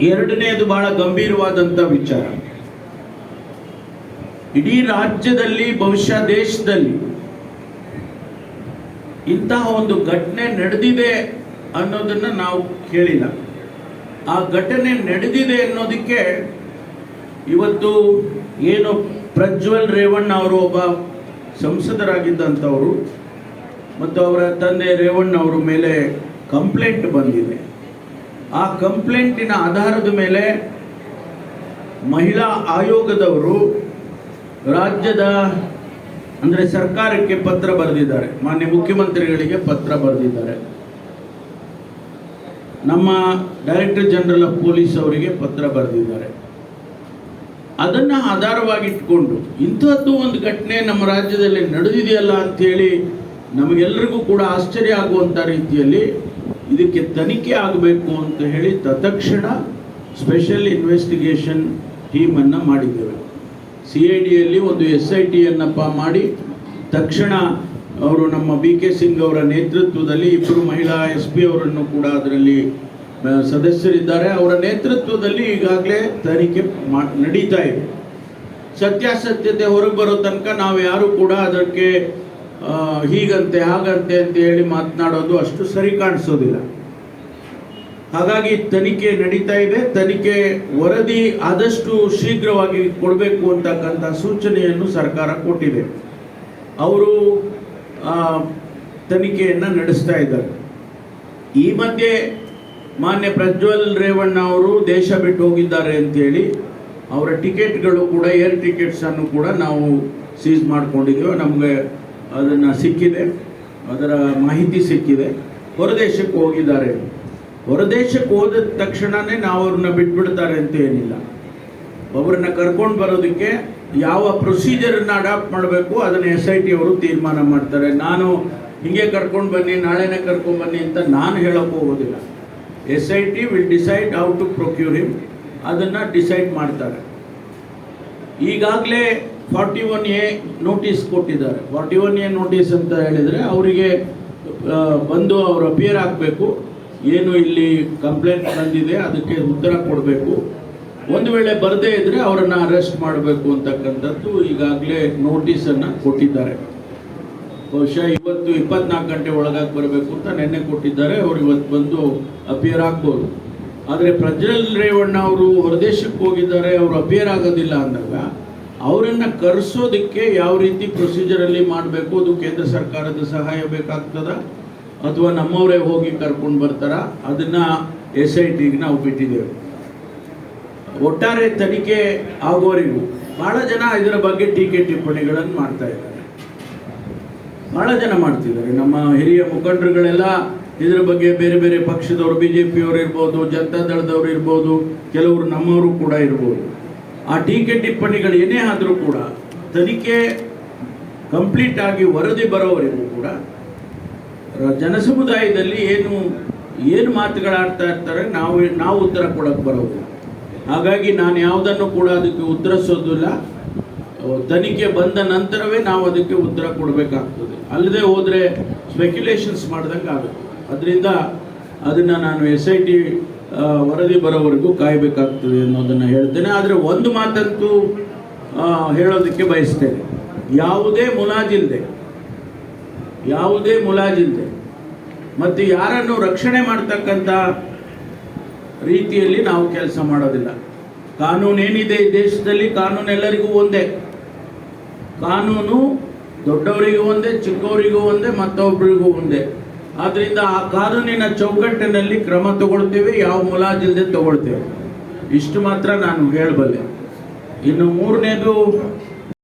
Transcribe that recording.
ಎರಡನೇದು ಬಹಳ ಗಂಭೀರವಾದಂಥ ವಿಚಾರ. ಇಡೀ ರಾಜ್ಯದಲ್ಲಿ, ಬಹುಶಃ ದೇಶದಲ್ಲಿ ಇಂತಹ ಒಂದು ಘಟನೆ ನಡೆದಿದೆ ಅನ್ನೋದನ್ನ ನಾವು ಕೇಳಿಲ್ಲ. ಆ ಘಟನೆ ನಡೆದಿದೆ ಅನ್ನೋದಕ್ಕೆ ಇವತ್ತು ಏನು ಪ್ರಜ್ವಲ್ ರೇವಣ್ಣ ಅವರು ಒಬ್ಬ ಸಂಸದರಾಗಿದ್ದಂಥವರು ಮತ್ತು ಅವರ ತಂದೆ ರೇವಣ್ಣ ಅವರ ಮೇಲೆ ಕಂಪ್ಲೇಂಟ್ ಬಂದಿದೆ. ಆ ಕಂಪ್ಲೇಂಟಿನ ಆಧಾರದ ಮೇಲೆ ಮಹಿಳಾ ಆಯೋಗದವರು ರಾಜ್ಯದ, ಅಂದರೆ ಸರ್ಕಾರಕ್ಕೆ ಪತ್ರ ಬರೆದಿದ್ದಾರೆ. ಮಾನ್ಯ ಮುಖ್ಯಮಂತ್ರಿಗಳಿಗೆ ಪತ್ರ ಬರೆದಿದ್ದಾರೆ. ನಮ್ಮ ಡೈರೆಕ್ಟರ್ ಜನರಲ್ ಆಫ್ ಪೊಲೀಸ್ ಅವರಿಗೆ ಪತ್ರ ಬರೆದಿದ್ದಾರೆ. ಅದನ್ನು ಆಧಾರವಾಗಿಟ್ಕೊಂಡು ಇಂಥದ್ದು ಒಂದು ಘಟನೆ ನಮ್ಮ ರಾಜ್ಯದಲ್ಲಿ ನಡೆದಿದೆಯಲ್ಲ ಅಂಥೇಳಿ ನಮಗೆಲ್ಲರಿಗೂ ಕೂಡ ಆಶ್ಚರ್ಯ ಆಗುವಂಥ ರೀತಿಯಲ್ಲಿ ಇದಕ್ಕೆ ತನಿಖೆ ಆಗಬೇಕು ಅಂತ ಹೇಳಿ ತತ್ಕ್ಷಣ ಸ್ಪೆಷಲ್ ಇನ್ವೆಸ್ಟಿಗೇಷನ್ ಟೀಮನ್ನು ಮಾಡಿದ್ದೇವೆ. ಸಿ ಐ ಡಿಯಲ್ಲಿ ಒಂದು ಎಸ್ ಐ ಟಿಯನ್ನಪ್ಪ ಮಾಡಿ, ತಕ್ಷಣ ಅವರು ನಮ್ಮ ಬಿ ಕೆ ಸಿಂಗ್ ಅವರ ನೇತೃತ್ವದಲ್ಲಿ ಇಬ್ಬರು ಮಹಿಳಾ ಎಸ್ ಪಿ ಅವರನ್ನು ಕೂಡ ಅದರಲ್ಲಿ ಸದಸ್ಯರಿದ್ದಾರೆ. ಅವರ ನೇತೃತ್ವದಲ್ಲಿ ಈಗಾಗಲೇ ತನಿಖೆ ನಡೀತಾ ಇದೆ. ಸತ್ಯಾಸತ್ಯತೆ ಹೊರಗೆ ಬರೋ ತನಕ ನಾವು ಯಾರು ಕೂಡ ಅದಕ್ಕೆ ಹೀಗಂತೆ, ಹಾಗಂತೆ ಅಂತ ಹೇಳಿ ಮಾತನಾಡೋದು ಅಷ್ಟು ಸರಿ ಕಾಣಿಸೋದಿಲ್ಲ. ಹಾಗಾಗಿ ತನಿಖೆ ನಡೀತಾ ಇದೆ. ತನಿಖೆ ವರದಿ ಆದಷ್ಟು ಶೀಘ್ರವಾಗಿ ಕೊಡಬೇಕು ಅಂತಕ್ಕಂಥ ಸೂಚನೆಯನ್ನು ಸರ್ಕಾರ ಕೊಟ್ಟಿದೆ. ಅವರು ತನಿಖೆಯನ್ನು ನಡೆಸ್ತಾ ಇದ್ದಾರೆ. ಈ ಮಧ್ಯೆ ಮಾನ್ಯ ಪ್ರಜ್ವಲ್ ರೇವಣ್ಣ ಅವರು ದೇಶ ಬಿಟ್ಟು ಹೋಗಿದ್ದಾರೆ ಅಂತೇಳಿ ಅವರ ಟಿಕೆಟ್ಗಳು ಕೂಡ, ಏರ್ ಟಿಕೆಟ್ಸನ್ನು ಕೂಡ ನಾವು ಸೀಸ್ ಮಾಡ್ಕೊಂಡಿದ್ದೇವೆ. ನಮಗೆ ಅದನ್ನು ಸಿಕ್ಕಿದೆ. ಅದರ ಮಾಹಿತಿ ಸಿಕ್ಕಿದೆ. ಹೊರದೇಶಕ್ಕೆ ಹೋಗಿದ್ದಾರೆ. ಹೊರದೇಶಕ್ಕೆ ಹೋದ ತಕ್ಷಣನೇ ನಾವು ಅವ್ರನ್ನ ಬಿಟ್ಬಿಡ್ತಾರೆ ಅಂತ ಏನಿಲ್ಲ. ಒಬ್ಬರನ್ನ ಕರ್ಕೊಂಡು ಬರೋದಕ್ಕೆ ಯಾವ ಪ್ರೊಸೀಜರನ್ನು ಅಡಾಪ್ಟ್ ಮಾಡಬೇಕು, ಅದನ್ನು ಎಸ್ ಐ ಟಿ ಅವರು ತೀರ್ಮಾನ ಮಾಡ್ತಾರೆ. ನಾನು ಹಿಂಗೆ ಕರ್ಕೊಂಡು ಬನ್ನಿ, ನಾಳೆನೇ ಕರ್ಕೊಂಡು ಬನ್ನಿ ಅಂತ ನಾನು ಹೇಳೋಕೆ ಹೋಗೋದಿಲ್ಲ. S I T will decide how to procure him ಅದನ್ನು ಡಿಸೈಡ್ ಮಾಡ್ತಾರೆ. ಈಗಾಗಲೇ ಫಾರ್ಟಿ ಒನ್ ಎ ನೋಟಿಸ್ ಕೊಟ್ಟಿದ್ದಾರೆ. ಫಾರ್ಟಿ ಒನ್ ಎ ನೋಟಿಸ್ ಅಂತ ಹೇಳಿದರೆ ಅವರಿಗೆ ಬಂದು ಅವರು ಅಪಿಯರ್ ಆಗಬೇಕು. ಏನು ಇಲ್ಲಿ ಕಂಪ್ಲೇಂಟ್ ಬಂದಿದೆ, ಅದಕ್ಕೆ ಉತ್ತರ ಕೊಡಬೇಕು. ಒಂದು ವೇಳೆ ಬರದೇ ಇದ್ದರೆ ಅವರನ್ನು ಅರೆಸ್ಟ್ ಮಾಡಬೇಕು ಅಂತಕ್ಕಂಥದ್ದು ಈಗಾಗಲೇ ನೋಟಿಸನ್ನು ಕೊಟ್ಟಿದ್ದಾರೆ. ಬಹುಶಃ ಇವತ್ತು ಇಪ್ಪತ್ನಾಲ್ಕು ಗಂಟೆ ಒಳಗಾಗಿ ಬರಬೇಕು ಅಂತ ನಿನ್ನೆ ಕೊಟ್ಟಿದ್ದಾರೆ. ಅವರು ಇವತ್ತು ಬಂದು ಅಪಿಯರ್ ಆಗ್ಬೋದು. ಆದರೆ ಪ್ರಜ್ವಲ್ ರೇವಣ್ಣ ಅವರು ಹೊರದೇಶಕ್ಕೆ ಹೋಗಿದ್ದಾರೆ, ಅವರು ಅಪಿಯರ್ ಆಗೋದಿಲ್ಲ ಅಂದಾಗ ಅವರನ್ನು ಕರೆಸೋದಕ್ಕೆ ಯಾವ ರೀತಿ ಪ್ರೊಸೀಜರಲ್ಲಿ ಮಾಡಬೇಕು? ಅದು ಕೇಂದ್ರ ಸರ್ಕಾರದ ಸಹಾಯ ಬೇಕಾಗ್ತದ? ಅಥವಾ ನಮ್ಮವರೇ ಹೋಗಿ ಕರ್ಕೊಂಡು ಬರ್ತಾರ? ಅದನ್ನ ಎಸ್ ಐ ಟಿಗೆ ನಾವು ಬಿಟ್ಟಿದ್ದೇವೆ. ಒಟ್ಟಾರೆ ತನಿಖೆ ಆಗೋರಿಗೂ ಬಹಳ ಜನ ಇದರ ಬಗ್ಗೆ ಟೀಕೆ ಟಿಪ್ಪಣಿಗಳನ್ನು ಮಾಡ್ತಾ ಇದ್ದಾರೆ. ಬಹಳ ಜನ ಮಾಡ್ತಿದ್ದಾರೆ. ನಮ್ಮ ಹಿರಿಯ ಮುಖಂಡರುಗಳೆಲ್ಲ ಇದರ ಬಗ್ಗೆ ಬೇರೆ ಬೇರೆ ಪಕ್ಷದವರು ಬಿ ಜೆ ಪಿಯವರು ಇರ್ಬೋದು ಜನತಾ ದಳದವರು ಇರ್ಬೋದು, ಕೆಲವರು ನಮ್ಮವರು ಕೂಡ ಇರ್ಬೋದು. ಆ ಟೀಕೆ ಟಿಪ್ಪಣಿಗಳು ಏನೇ ಆದರೂ ಕೂಡ ತನಿಖೆ ಕಂಪ್ಲೀಟ್ ಆಗಿ ವರದಿ ಬರೋವರೆಗೂ ಕೂಡ ಜನಸಮುದಾಯದಲ್ಲಿ ಏನು ಏನು ಮಾತುಗಳಾಡ್ತಾ ಇರ್ತಾರೆ, ನಾವು ನಾವು ಉತ್ತರ ಕೊಡಕ್ಕೆ ಬರೋದು. ಹಾಗಾಗಿ ನಾನು ಯಾವುದನ್ನು ಕೂಡ ಅದಕ್ಕೆ ಉತ್ತರಿಸೋದಿಲ್ಲ ತನಿಖೆ ಬಂದ ನಂತರವೇ ನಾವು ಅದಕ್ಕೆ ಉತ್ತರ ಕೊಡಬೇಕಾಗ್ತದೆ. ಅಲ್ಲದೆ ಹೋದರೆ ಸ್ಪೆಕ್ಯುಲೇಷನ್ಸ್ ಮಾಡ್ದಂಗೆ ಆಗುತ್ತೆ ಅದರಿಂದ ಅದನ್ನು ನಾನು ಎಸ್ ಐ ಟಿ ವರದಿ ಬರೋವರೆಗೂ ಕಾಯಬೇಕಾಗ್ತದೆ ಅನ್ನೋದನ್ನು ಹೇಳ್ತೇನೆ. ಆದರೆ ಒಂದು ಮಾತಂತೂ ಹೇಳೋದಕ್ಕೆ ಬಯಸ್ತೇನೆ. ಯಾವುದೇ ಮುಲಾಜಿಲ್ಲದೆ ಯಾವುದೇ ಮುಲಾಜಿಲ್ಲದೆ ಮತ್ತು ಯಾರನ್ನು ರಕ್ಷಣೆ ಮಾಡ್ತಕ್ಕಂಥ ರೀತಿಯಲ್ಲಿ ನಾವು ಕೆಲಸ ಮಾಡೋದಿಲ್ಲ. ಕಾನೂನೇನಿದೆ ಈ ದೇಶದಲ್ಲಿ ಕಾನೂನು ಎಲ್ಲರಿಗೂ ಒಂದೇ. ಕಾನೂನು ದೊಡ್ಡವರಿಗೂ ಒಂದೇ, ಚಿಕ್ಕವರಿಗೂ ಒಂದೇ ಮತ್ತೊಬ್ಬರಿಗೂ ಒಂದೇ. ಆದ್ದರಿಂದ ಆ ಕಾನೂನಿನ ಚೌಕಟ್ಟಿನಲ್ಲಿ ಕ್ರಮ ತಗೊಳ್ತೇವೆ, ಯಾವ ಮುಲಾಜಿಲ್ಲದೆ ತಗೊಳ್ತೇವೆ. ಇಷ್ಟು ಮಾತ್ರ ನಾನು ಹೇಳಬಲ್ಲೆ. ಇನ್ನು ಮೂರನೇದು